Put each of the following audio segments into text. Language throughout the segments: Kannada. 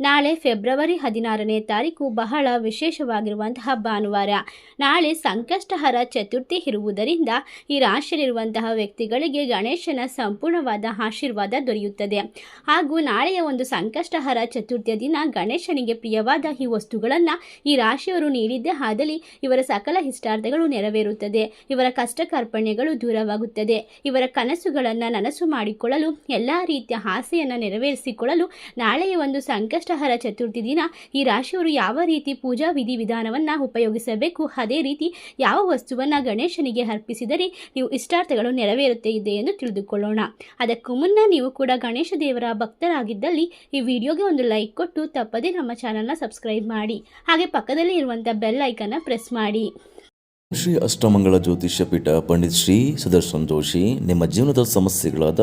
ನಾಳೆ ಫೆಬ್ರವರಿ ಹದಿನಾರನೇ ತಾರೀಕು ಬಹಳ ವಿಶೇಷವಾಗಿರುವಂತಹ ಭಾನುವಾರ. ನಾಳೆ ಸಂಕಷ್ಟಹರ ಚತುರ್ಥಿ ಇರುವುದರಿಂದ ಈ ರಾಶಿಯಲ್ಲಿರುವಂತಹ ವ್ಯಕ್ತಿಗಳಿಗೆ ಗಣೇಶನ ಸಂಪೂರ್ಣವಾದ ಆಶೀರ್ವಾದ ದೊರೆಯುತ್ತದೆ. ಹಾಗೂ ನಾಳೆಯ ಒಂದು ಸಂಕಷ್ಟಹರ ಚತುರ್ಥಿಯ ದಿನ ಗಣೇಶನಿಗೆ ಪ್ರಿಯವಾದ ಈ ವಸ್ತುಗಳನ್ನು ಈ ರಾಶಿಯವರು ನೀಡಿದ್ದೇ ಆದಲ್ಲಿ ಇವರ ಸಕಲ ಇಷ್ಟಾರ್ಥಗಳು ನೆರವೇರುತ್ತದೆ. ಇವರ ಕಷ್ಟ ಕಾರ್ಪಣ್ಯಗಳು ದೂರವಾಗುತ್ತದೆ. ಇವರ ಕನಸುಗಳನ್ನು ನನಸು ಮಾಡಿಕೊಳ್ಳಲು, ಎಲ್ಲ ರೀತಿಯ ಆಸೆಯನ್ನು ನೆರವೇರಿಸಿಕೊಳ್ಳಲು ನಾಳೆಯ ಒಂದು ಸಂಕಷ್ಟಹರ ಚತುರ್ಥಿ ದಿನ ಈ ರಾಶಿಯವರು ಯಾವ ರೀತಿ ಪೂಜಾ ವಿಧಿವಿಧಾನವನ್ನು ಉಪಯೋಗಿಸಬೇಕು, ಅದೇ ರೀತಿ ಯಾವ ವಸ್ತುವನ್ನು ಗಣೇಶನಿಗೆ ಅರ್ಪಿಸಿದರೆ ನೀವು ಇಷ್ಟಾರ್ಥಗಳು ನೆರವೇರುತ್ತೆ ಇದೆ ಎಂದು ತಿಳಿದುಕೊಳ್ಳೋಣ. ಅದಕ್ಕೂ ಮುನ್ನ ನೀವು ಕೂಡ ಗಣೇಶ ದೇವರ ಭಕ್ತರಾಗಿದ್ದಲ್ಲಿ ಈ ವಿಡಿಯೋಗೆ ಒಂದು ಲೈಕ್ ಕೊಟ್ಟು ತಪ್ಪದೇ ನಮ್ಮ ಚಾನಲ್ನ ಸಬ್ಸ್ಕ್ರೈಬ್ ಮಾಡಿ. ಹಾಗೆ ಪಕ್ಕದಲ್ಲಿ ಇರುವಂಥ ಬೆಲ್ ಐಕನ್ನ ಪ್ರೆಸ್ ಮಾಡಿ. ಶ್ರೀ ಅಷ್ಟಮಂಗಳ ಜ್ಯೋತಿಷ್ಯ ಪೀಠ ಪಂಡಿತ್ ಶ್ರೀ ಸುದರ್ಶನ್ ಜೋಶಿ, ನಿಮ್ಮ ಜೀವನದ ಸಮಸ್ಯೆಗಳಾದ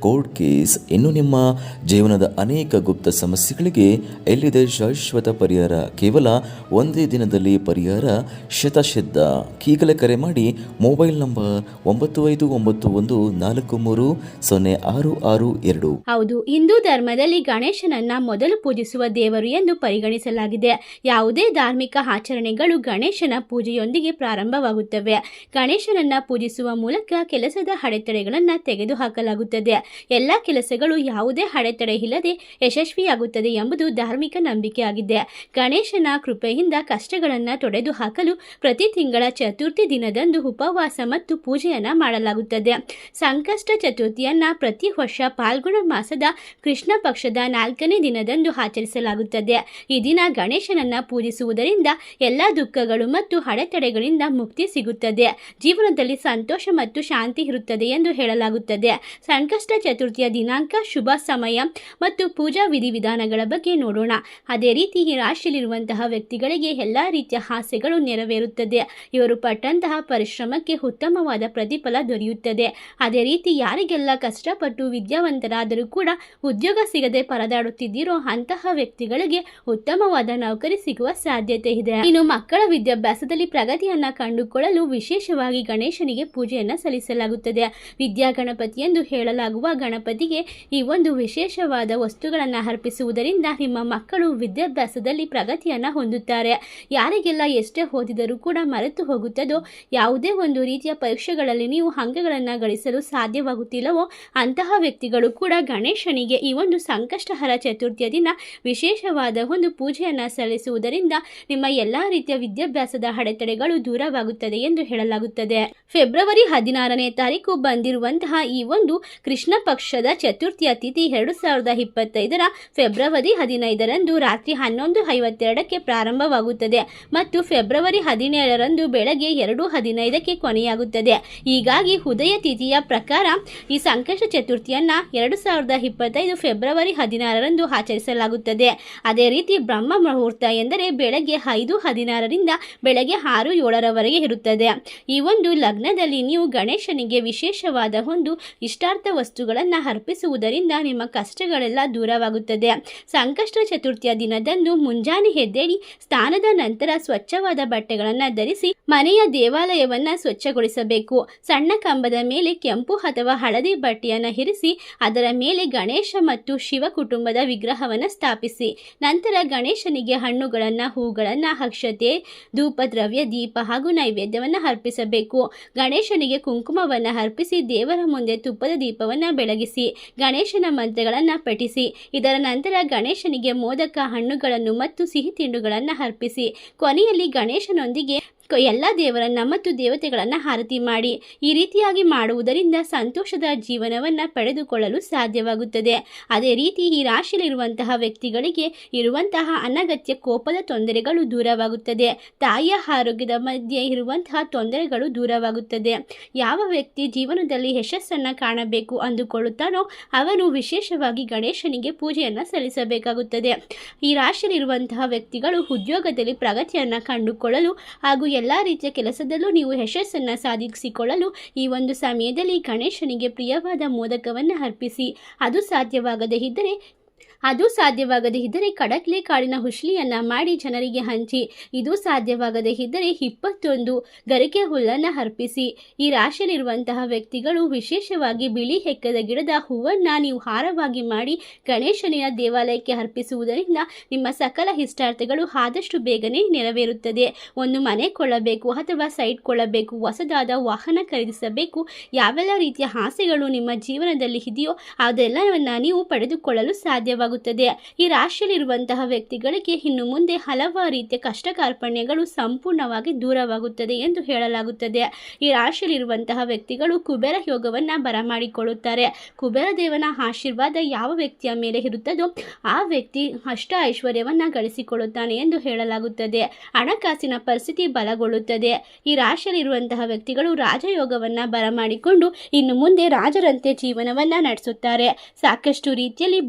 ಕೋರ್ಟ್ ಕೇಸ್ ಇನ್ನು ನಿಮ್ಮ ಜೀವನದ ಅನೇಕ ಗುಪ್ತ ಸಮಸ್ಯೆಗಳಿಗೆ ಎಲ್ಲಿದೆ ಶಾಶ್ವತ ಪರಿಹಾರ? ಕೇವಲ ಒಂದೇ ದಿನದಲ್ಲಿ ಪರಿಹಾರ? ಶತಶಿದ್ಧ ಈಗಲೇ ಕರೆ ಮಾಡಿ ಮೊಬೈಲ್ ನಂಬರ್ ಒಂಬತ್ತು ಐದು ಒಂಬತ್ತು ಒಂದು ನಾಲ್ಕು ಮೂರು ಸೊನ್ನೆ ಆರು ಆರು ಎರಡು. ಹೌದು, ಹಿಂದೂ ಧರ್ಮದಲ್ಲಿ ಗಣೇಶನನ್ನ ಮೊದಲು ಪೂಜಿಸುವ ದೇವರು ಎಂದು ಪರಿಗಣಿಸಲಾಗಿದೆ. ಯಾವುದೇ ಧಾರ್ಮಿಕ ಆಚರಣೆಗಳು ಗಣೇಶನ ಪೂಜೆಯೊಂದಿಗೆ ಪ್ರಾರಂಭವಾಗುತ್ತವೆ. ಗಣೇಶನನ್ನ ಪೂಜಿಸುವ ಮೂಲಕ ಕೆಲಸದ ಅಡೆತಡೆಗಳನ್ನು ತೆಗೆದುಹಾಕಲಾಗುತ್ತದೆ. ಎಲ್ಲ ಕೆಲಸಗಳು ಯಾವುದೇ ಅಡೆತಡೆ ಇಲ್ಲದೆ ಯಶಸ್ವಿಯಾಗುತ್ತದೆ ಎಂಬುದು ಧಾರ್ಮಿಕ ನಂಬಿಕೆಯಾಗಿದೆ. ಗಣೇಶನ ಕೃಪೆಯಿಂದ ಕಷ್ಟಗಳನ್ನು ತೊಡೆದು ಹಾಕಲು ಪ್ರತಿ ತಿಂಗಳ ಚತುರ್ಥಿ ದಿನದಂದು ಉಪವಾಸ ಮತ್ತು ಪೂಜೆಯನ್ನ ಮಾಡಲಾಗುತ್ತದೆ. ಸಂಕಷ್ಟ ಚತುರ್ಥಿಯನ್ನ ಪ್ರತಿ ವರ್ಷ ಪಾಲ್ಗುಣ ಮಾಸದ ಕೃಷ್ಣ ಪಕ್ಷದ ನಾಲ್ಕನೇ ದಿನದಂದು ಆಚರಿಸಲಾಗುತ್ತದೆ. ಈ ದಿನ ಗಣೇಶನನ್ನ ಪೂಜಿಸುವುದರಿಂದ ಎಲ್ಲ ದುಃಖಗಳು ಮತ್ತು ಅಡೆತಡೆಗಳಿಂದ ಮುಕ್ತಿ ಸಿಗುತ್ತದೆ. ಜೀವನದಲ್ಲಿ ಸಂತೋಷ ಮತ್ತು ಶಾಂತಿ ಇರುತ್ತದೆ ಎಂದು ಹೇಳಲಾಗುತ್ತದೆ. ಸಂಕಷ್ಟ ಚತುರ್ಥಿಯ ದಿನಾಂಕ, ಶುಭ ಸಮಯ ಮತ್ತು ಪೂಜಾ ವಿಧಿವಿಧಾನಗಳ ಬಗ್ಗೆ ನೋಡೋಣ. ಅದೇ ರೀತಿ ಈ ರಾಶಿಯಲ್ಲಿರುವಂತಹ ವ್ಯಕ್ತಿಗಳಿಗೆ ಎಲ್ಲ ರೀತಿಯ ಆಸೆಗಳು ನೆರವೇರುತ್ತದೆ. ಇವರು ಪಟ್ಟಂತಹ ಪರಿಶ್ರಮಕ್ಕೆ ಉತ್ತಮವಾದ ಪ್ರತಿಫಲ ದೊರೆಯುತ್ತದೆ. ಅದೇ ರೀತಿ ಯಾರಿಗೆಲ್ಲ ಕಷ್ಟಪಟ್ಟು ವಿದ್ಯಾವಂತರಾದರೂ ಕೂಡ ಉದ್ಯೋಗ ಸಿಗದೆ ಪರದಾಡುತ್ತಿದ್ದೀರೋ ಅಂತಹ ವ್ಯಕ್ತಿಗಳಿಗೆ ಉತ್ತಮವಾದ ನೌಕರಿ ಸಿಗುವ ಸಾಧ್ಯತೆ ಇದೆ. ಇನ್ನು ಮಕ್ಕಳ ವಿದ್ಯಾಭ್ಯಾಸದಲ್ಲಿ ಪ್ರಗತಿಯನ್ನ ಕಂಡುಕೊಳ್ಳಲು ವಿಶೇಷವಾಗಿ ಗಣೇಶನಿಗೆ ಪೂಜೆಯನ್ನ ಸಲ್ಲಿಸಲಾಗುತ್ತದೆ. ವಿದ್ಯಾ ಗಣಪತಿ ಎಂದು ಹೇಳಲಾಗುವ ಗಣಪತಿಗೆ ಈ ಒಂದು ವಿಶೇಷವಾದ ವಸ್ತುಗಳನ್ನು ಅರ್ಪಿಸುವುದರಿಂದ ನಿಮ್ಮ ಮಕ್ಕಳು ವಿದ್ಯಾಭ್ಯಾಸದಲ್ಲಿ ಪ್ರಗತಿಯನ್ನ ಹೊಂದುತ್ತಾರೆ. ಯಾರಿಗೆಲ್ಲ ಎಷ್ಟೇ ಓದಿದರೂ ಕೂಡ ಮರೆತು ಹೋಗುತ್ತದೋ, ಯಾವುದೇ ಒಂದು ರೀತಿಯ ಪರೀಕ್ಷೆಗಳಲ್ಲಿ ನೀವು ಅಂಕಗಳನ್ನು ಗಳಿಸಲು ಸಾಧ್ಯವಾಗುತ್ತಿಲ್ಲವೋ, ಅಂತಹ ವ್ಯಕ್ತಿಗಳು ಕೂಡ ಗಣೇಶನಿಗೆ ಈ ಒಂದು ಸಂಕಷ್ಟಹರ ಚತುರ್ಥಿಯ ದಿನ ವಿಶೇಷವಾದ ಒಂದು ಪೂಜೆಯನ್ನು ಸಲ್ಲಿಸುವುದರಿಂದ ನಿಮ್ಮ ಎಲ್ಲ ರೀತಿಯ ವಿದ್ಯಾಭ್ಯಾಸದ ಅಡೆತಡೆಗಳು ದೂರವಾಗುತ್ತದೆ ಎಂದು ಹೇಳಲಾಗುತ್ತದೆ. ಫೆಬ್ರವರಿ ಹದಿನಾರನೇ ತಾರೀಕು ಬಂದಿರುವಂತಹ ಈ ಒಂದು ಕೃಷ್ಣ ಪಕ್ಷದ ಚತುರ್ಥಿಯ ತಿಥಿ ಎರಡು ಸಾವಿರದ ಇಪ್ಪತ್ತೈದರ ಫೆಬ್ರವರಿ ಹದಿನೈದರಂದು ರಾತ್ರಿ ಹನ್ನೊಂದು ಐವತ್ತೆರಡಕ್ಕೆ ಪ್ರಾರಂಭವಾಗುತ್ತದೆ ಮತ್ತು ಫೆಬ್ರವರಿ ಹದಿನೇಳರಂದು ಬೆಳಗ್ಗೆ ಎರಡು ಹದಿನೈದಕ್ಕೆ ಕೊನೆಯಾಗುತ್ತದೆ. ಹೀಗಾಗಿ ಉದಯ ತಿಥಿಯ ಪ್ರಕಾರ ಈ ಸಂಕಷ್ಟ ಚತುರ್ಥಿಯನ್ನ ಎರಡು ಸಾವಿರದ ಇಪ್ಪತ್ತೈದು ಫೆಬ್ರವರಿ ಹದಿನಾರರಂದು ಆಚರಿಸಲಾಗುತ್ತದೆ. ಅದೇ ರೀತಿ ಬ್ರಹ್ಮ ಮುಹೂರ್ತ ಎಂದರೆ ಬೆಳಗ್ಗೆ ಐದು ಹದಿನಾರರಿಂದ ಬೆಳಗ್ಗೆ ಆರು ಏಳರವರೆಗೆ ಇರುತ್ತದೆ. ಈ ಒಂದು ಲಗ್ನದಲ್ಲಿ ನೀವು ಗಣೇಶನಿಗೆ ವಿಶೇಷವಾದ ಒಂದು ಇಷ್ಟಾರ್ಥ ವಸ್ತುಗಳನ್ನು ಅರ್ಪಿಸುವುದರಿಂದ ನಿಮ್ಮ ಕಷ್ಟಗಳೆಲ್ಲ ದೂರವಾಗುತ್ತದೆ. ಸಂಕಷ್ಟ ಚತುರ್ಥಿಯ ದಿನದಂದು ಮುಂಜಾನೆ ಹೆದ್ದೇಳಿ ಸ್ನಾನದ ನಂತರ ಸ್ವಚ್ಛವಾದ ಬಟ್ಟೆಗಳನ್ನು ಧರಿಸಿ ಮನೆಯ ದೇವಾಲಯವನ್ನ ಸ್ವಚ್ಛಗೊಳಿಸಬೇಕು. ಸಣ್ಣ ಕಂಬದ ಮೇಲೆ ಕೆಂಪು ಅಥವಾ ಹಳದಿ ಬಟ್ಟೆಯನ್ನು ಇರಿಸಿ ಅದರ ಮೇಲೆ ಗಣೇಶ ಮತ್ತು ಶಿವ ಕುಟುಂಬದ ವಿಗ್ರಹವನ್ನು ಸ್ಥಾಪಿಸಿ. ನಂತರ ಗಣೇಶನಿಗೆ ಹಣ್ಣುಗಳನ್ನು, ಹೂಗಳನ್ನು, ಅಕ್ಷತೆ, ಧೂಪದ್ರವ್ಯ, ದೀಪ ಹಾಗೂ ನೈವೇದ್ಯವನ್ನು ಅರ್ಪಿಸಬೇಕು. ಗಣೇಶನಿಗೆ ಕುಂಕುಮವನ್ನು ಅರ್ಪಿಸಿ ದೇವರ ಮುಂದೆ ತುಪ್ಪದ ದೀಪವನ್ನು ಬೆಳಗಿಸಿ, ಗಣೇಶನ ಮಂತ್ರಗಳನ್ನು ಪಠಿಸಿ, ಇದರ ನಂತರ ಗಣೇಶನಿಗೆ ಮೋದಕ ಹಣ್ಣುಗಳನ್ನು ಮತ್ತು ಸಿಹಿ ತಿಂಡುಗಳನ್ನು ಅರ್ಪಿಸಿ, ಕೊನೆಯಲ್ಲಿ ಗಣೇಶನೊಂದಿಗೆ ಎಲ್ಲ ದೇವರನ್ನ ಮತ್ತು ದೇವತೆಗಳನ್ನು ಆರತಿ ಮಾಡಿ, ಈ ರೀತಿಯಾಗಿ ಮಾಡುವುದರಿಂದ ಸಂತೋಷದ ಜೀವನವನ್ನು ಪಡೆದುಕೊಳ್ಳಲು ಸಾಧ್ಯವಾಗುತ್ತದೆ. ಅದೇ ರೀತಿ ಈ ರಾಶಿಯಲ್ಲಿರುವಂತಹ ವ್ಯಕ್ತಿಗಳಿಗೆ ಇರುವಂತಹ ಅನಗತ್ಯ ಕೋಪದ ತೊಂದರೆಗಳು ದೂರವಾಗುತ್ತದೆ. ತಾಯಿಯ ಆರೋಗ್ಯದ ಮಧ್ಯೆ ಇರುವಂತಹ ತೊಂದರೆಗಳು ದೂರವಾಗುತ್ತದೆ. ಯಾವ ವ್ಯಕ್ತಿ ಜೀವನದಲ್ಲಿ ಯಶಸ್ಸನ್ನು ಕಾಣಬೇಕು ಅಂದುಕೊಳ್ಳುತ್ತಾನೋ, ಅವನು ವಿಶೇಷವಾಗಿ ಗಣೇಶನಿಗೆ ಪೂಜೆಯನ್ನು ಸಲ್ಲಿಸಬೇಕಾಗುತ್ತದೆ. ಈ ರಾಶಿಯಲ್ಲಿರುವಂತಹ ವ್ಯಕ್ತಿಗಳು ಉದ್ಯೋಗದಲ್ಲಿ ಪ್ರಗತಿಯನ್ನು ಕಂಡುಕೊಳ್ಳಲು ಹಾಗೂ ಎಲ್ಲ ರೀತಿಯ ಕೆಲಸದಲ್ಲೂ ನೀವು ಯಶಸ್ಸನ್ನು ಸಾಧಿಸಿಕೊಳ್ಳಲು ಈ ಒಂದು ಸಮಯದಲ್ಲಿ ಗಣೇಶನಿಗೆ ಪ್ರಿಯವಾದ ಮೋದಕವನ್ನು ಅರ್ಪಿಸಿ. ಅದು ಸಾಧ್ಯವಾಗದೇ ಇದ್ದರೆ ಅದು ಸಾಧ್ಯವಾಗದೇ ಇದ್ದರೆ ಕಡಕ್ಲೆ ಕಾಳಿನ ಹುಶ್ಲಿಯನ್ನ ಮಾಡಿ ಜನರಿಗೆ ಹಂಚಿ, ಇದು ಸಾಧ್ಯವಾಗದೇ ಇದ್ದರೆ ಇಪ್ಪತ್ತೊಂದು ಗರಿಕೆ ಹುಲ್ಲನ್ನು ಅರ್ಪಿಸಿ. ಈ ರಾಶಿಯಲ್ಲಿರುವಂತಹ ವ್ಯಕ್ತಿಗಳು ವಿಶೇಷವಾಗಿ ಬಿಳಿ ಹೆಕ್ಕದ ಗಿಡದ ಹೂವನ್ನ ನೀವು ಹಾರವಾಗಿ ಮಾಡಿ ಗಣೇಶನಿನ ದೇವಾಲಯಕ್ಕೆ ಅರ್ಪಿಸುವುದರಿಂದ ನಿಮ್ಮ ಸಕಲ ಇಷ್ಟಾರ್ಥಗಳು ಆದಷ್ಟು ಬೇಗನೆ ನೆರವೇರುತ್ತದೆ. ಒಂದು ಮನೆ ಕೊಳ್ಳಬೇಕು ಅಥವಾ ಸೈಟ್ ಕೊಳ್ಳಬೇಕು, ಹೊಸದಾದ ವಾಹನ ಖರೀದಿಸಬೇಕು, ಯಾವೆಲ್ಲ ರೀತಿಯ ಆಸೆಗಳು ನಿಮ್ಮ ಜೀವನದಲ್ಲಿ ಇದೆಯೋ ಅದೆಲ್ಲವನ್ನ ನೀವು ಪಡೆದುಕೊಳ್ಳಲು ಸಾಧ್ಯವಾಗುತ್ತದೆ. ಈ ರಾಶಿಯಲ್ಲಿರುವಂತಹ ವ್ಯಕ್ತಿಗಳಿಗೆ ಇನ್ನು ಮುಂದೆ ಹಲವಾರು ರೀತಿಯ ಕಷ್ಟ ಕಾರ್ಪಣ್ಯಗಳು ಸಂಪೂರ್ಣವಾಗಿ ದೂರವಾಗುತ್ತದೆ ಎಂದು ಹೇಳಲಾಗುತ್ತದೆ. ಈ ರಾಶಿಯಲ್ಲಿರುವಂತಹ ವ್ಯಕ್ತಿಗಳು ಕುಬೇರ ಯೋಗವನ್ನು ಬರಮಾಡಿಕೊಳ್ಳುತ್ತಾರೆ. ಕುಬೇರ ದೇವನ ಆಶೀರ್ವಾದ ಯಾವ ವ್ಯಕ್ತಿಯ ಮೇಲೆ ಇರುತ್ತದೋ ಆ ವ್ಯಕ್ತಿ ಅಷ್ಟ ಐಶ್ವರ್ಯವನ್ನು ಗಳಿಸಿಕೊಳ್ಳುತ್ತಾನೆ ಎಂದು ಹೇಳಲಾಗುತ್ತದೆ. ಹಣಕಾಸಿನ ಪರಿಸ್ಥಿತಿ ಬಲಗೊಳ್ಳುತ್ತದೆ. ಈ ರಾಶಿಯಲ್ಲಿರುವಂತಹ ವ್ಯಕ್ತಿಗಳು ರಾಜಯೋಗವನ್ನು ಬರಮಾಡಿಕೊಂಡು ಇನ್ನು ಮುಂದೆ ರಾಜರಂತೆ ಜೀವನವನ್ನು ನಡೆಸುತ್ತಾರೆ. ಸಾಕಷ್ಟು ರೀತಿಯಲ್ಲಿ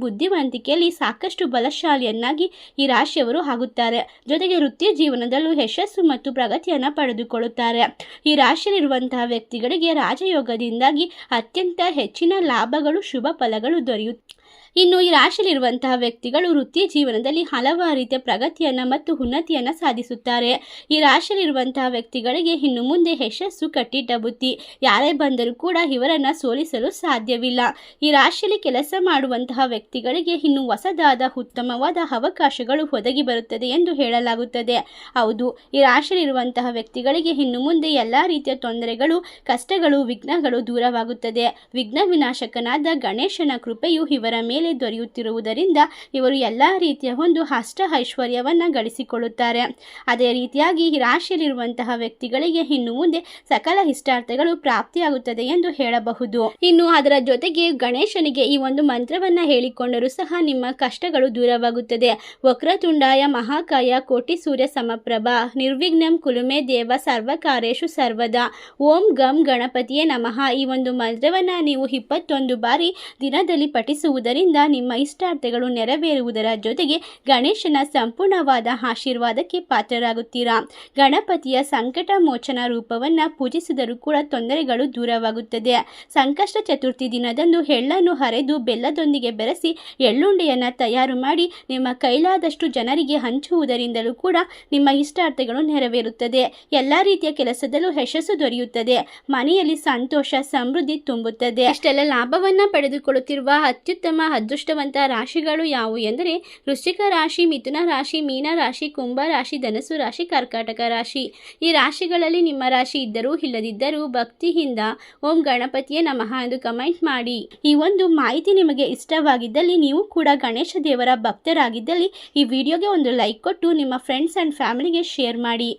ಬುದ್ಧಿವಂತಿಕೆಯಲ್ಲಿ ಸಾಕಷ್ಟು ಬಲಶಾಲಿಯನ್ನಾಗಿ ಈ ರಾಶಿಯವರು ಆಗುತ್ತಾರೆ. ಜೊತೆಗೆ ವೃತ್ತಿ ಜೀವನದಲ್ಲೂ ಯಶಸ್ಸು ಮತ್ತು ಪ್ರಗತಿಯನ್ನು ಪಡೆದುಕೊಳ್ಳುತ್ತಾರೆ. ಈ ರಾಶಿಯಲ್ಲಿರುವಂತಹ ವ್ಯಕ್ತಿಗಳಿಗೆ ರಾಜಯೋಗದಿಂದಾಗಿ ಅತ್ಯಂತ ಹೆಚ್ಚಿನ ಲಾಭಗಳು, ಶುಭ ಫಲಗಳು ದೊರೆಯುತ್ತವೆ ಇನ್ನು ಈ ರಾಶಿಯಲ್ಲಿರುವಂತಹ ವ್ಯಕ್ತಿಗಳು ವೃತ್ತಿ ಜೀವನದಲ್ಲಿ ಹಲವಾರು ರೀತಿಯ ಪ್ರಗತಿಯನ್ನು ಮತ್ತು ಉನ್ನತಿಯನ್ನು ಸಾಧಿಸುತ್ತಾರೆ. ಈ ರಾಶಿಯಲ್ಲಿರುವಂತಹ ವ್ಯಕ್ತಿಗಳಿಗೆ ಇನ್ನು ಮುಂದೆ ಯಶಸ್ಸು, ಕಟ್ಟಿಟ್ಟ ಬುತ್ತಿ ಯಾರೇ ಬಂದರೂ ಕೂಡ ಇವರನ್ನು ಸೋಲಿಸಲು ಸಾಧ್ಯವಿಲ್ಲ. ಈ ರಾಶಿಯಲ್ಲಿ ಕೆಲಸ ಮಾಡುವಂತಹ ವ್ಯಕ್ತಿಗಳಿಗೆ ಇನ್ನು ಹೊಸದಾದ, ಉತ್ತಮವಾದ ಅವಕಾಶಗಳು ಒದಗಿ ಬರುತ್ತದೆ ಎಂದು ಹೇಳಲಾಗುತ್ತದೆ. ಹೌದು, ಈ ರಾಶಿಯಲ್ಲಿರುವಂತಹ ವ್ಯಕ್ತಿಗಳಿಗೆ ಇನ್ನು ಮುಂದೆ ಎಲ್ಲ ರೀತಿಯ ತೊಂದರೆಗಳು, ಕಷ್ಟಗಳು, ವಿಘ್ನಗಳು ದೂರವಾಗುತ್ತದೆ. ವಿಘ್ನ ವಿನಾಶಕನಾದ ಗಣೇಶನ ಕೃಪೆಯು ಇವರ ಮೇಲೆ ದೊರೆಯುತ್ತಿರುವುದರಿಂದ ಇವರು ಎಲ್ಲ ರೀತಿಯ ಒಂದು ಅಷ್ಟ ಐಶ್ವರ್ಯವನ್ನು ಗಳಿಸಿಕೊಳ್ಳುತ್ತಾರೆ. ಅದೇ ರೀತಿಯಾಗಿ ಈ ರಾಶಿಯಲ್ಲಿರುವಂತಹ ವ್ಯಕ್ತಿಗಳಿಗೆ ಇನ್ನು ಮುಂದೆ ಸಕಲ ಇಷ್ಟಾರ್ಥಗಳು ಪ್ರಾಪ್ತಿಯಾಗುತ್ತದೆ ಎಂದು ಹೇಳಬಹುದು. ಇನ್ನು ಅದರ ಜೊತೆಗೆ ಗಣೇಶನಿಗೆ ಈ ಒಂದು ಮಂತ್ರವನ್ನ ಹೇಳಿಕೊಂಡರೂ ಸಹ ನಿಮ್ಮ ಕಷ್ಟಗಳು ದೂರವಾಗುತ್ತದೆ. ವಕ್ರತುಂಡಾಯ ಮಹಾಕಾಯ ಕೋಟಿ ಸೂರ್ಯ ಸಮಪ್ರಭ ನಿರ್ವಿಘ್ನಂ ಕುಲುಮೆ ದೇವ ಸರ್ವಕಾರೇಶು ಸರ್ವದಾ. ಓಂ ಗಂ ಗಣಪತಿಯೇ ನಮಃ. ಈ ಒಂದು ಮಂತ್ರವನ್ನ ನೀವು ಇಪ್ಪತ್ತೊಂದು ಬಾರಿ ದಿನದಲ್ಲಿ ಪಠಿಸುವುದರಿಂದ ನಿಮ್ಮ ಇಷ್ಟಾರ್ಥಗಳು ನೆರವೇರುವುದರ ಜೊತೆಗೆ ಗಣೇಶನ ಸಂಪೂರ್ಣವಾದ ಆಶೀರ್ವಾದಕ್ಕೆ ಪಾತ್ರರಾಗುತ್ತೀರಾ? ಗಣಪತಿಯ ಸಂಕಟ ಮೋಚನ ರೂಪವನ್ನು ಪೂಜಿಸಿದರೂ ಕೂಡ ತೊಂದರೆಗಳು ದೂರವಾಗುತ್ತದೆ. ಸಂಕಷ್ಟ ಚತುರ್ಥಿ ದಿನದಂದು ಎಳ್ಳನ್ನು ಹರೆದು ಬೆಲ್ಲದೊಂದಿಗೆ ಬೆರೆಸಿ ಎಳ್ಳುಂಡೆಯನ್ನು ತಯಾರು ಮಾಡಿ ನಿಮ್ಮ ಕೈಲಾದಷ್ಟು ಜನರಿಗೆ ಹಂಚುವುದರಿಂದಲೂ ಕೂಡ ನಿಮ್ಮ ಇಷ್ಟಾರ್ಥಗಳು ನೆರವೇರುತ್ತದೆ. ಎಲ್ಲ ರೀತಿಯ ಕೆಲಸದಲ್ಲೂ ಯಶಸ್ಸು ದೊರೆಯುತ್ತದೆ. ಮನೆಯಲ್ಲಿ ಸಂತೋಷ, ಸಮೃದ್ಧಿ ತುಂಬುತ್ತದೆ. ಅಷ್ಟೆಲ್ಲ ಲಾಭವನ್ನ ಪಡೆದುಕೊಳ್ಳುತ್ತಿರುವ ಅತ್ಯುತ್ತಮ ಅದೃಷ್ಟವಂತ ರಾಶಿಗಳು ಯಾವುವು ಎಂದರೆ ವೃಶ್ಚಿಕ ರಾಶಿ, ಮಿಥುನ ರಾಶಿ, ಮೀನ ರಾಶಿ, ಕುಂಭ ರಾಶಿ ಧನಸು ರಾಶಿ, ಕರ್ಕಾಟಕ ರಾಶಿ. ಈ ರಾಶಿಗಳಲ್ಲಿ ನಿಮ್ಮ ರಾಶಿ ಇದ್ದರೂ ಇಲ್ಲದಿದ್ದರೂ ಭಕ್ತಿಯಿಂದ ಓಂ ಗಣಪತಿಯೇ ನಮಃ ಎಂದು ಕಮೆಂಟ್ ಮಾಡಿ. ಈ ಒಂದು ಮಾಹಿತಿ ನಿಮಗೆ ಇಷ್ಟವಾಗಿದ್ದಲ್ಲಿ ನೀವು ಕೂಡ ಗಣೇಶ ದೇವರ ಭಕ್ತರಾಗಿದ್ದಲ್ಲಿ ಈ ವಿಡಿಯೋಗೆ ಒಂದು ಲೈಕ್ ಕೊಟ್ಟು ನಿಮ್ಮ ಫ್ರೆಂಡ್ಸ್ ಆ್ಯಂಡ್ ಫ್ಯಾಮಿಲಿಗೆ ಶೇರ್ ಮಾಡಿ.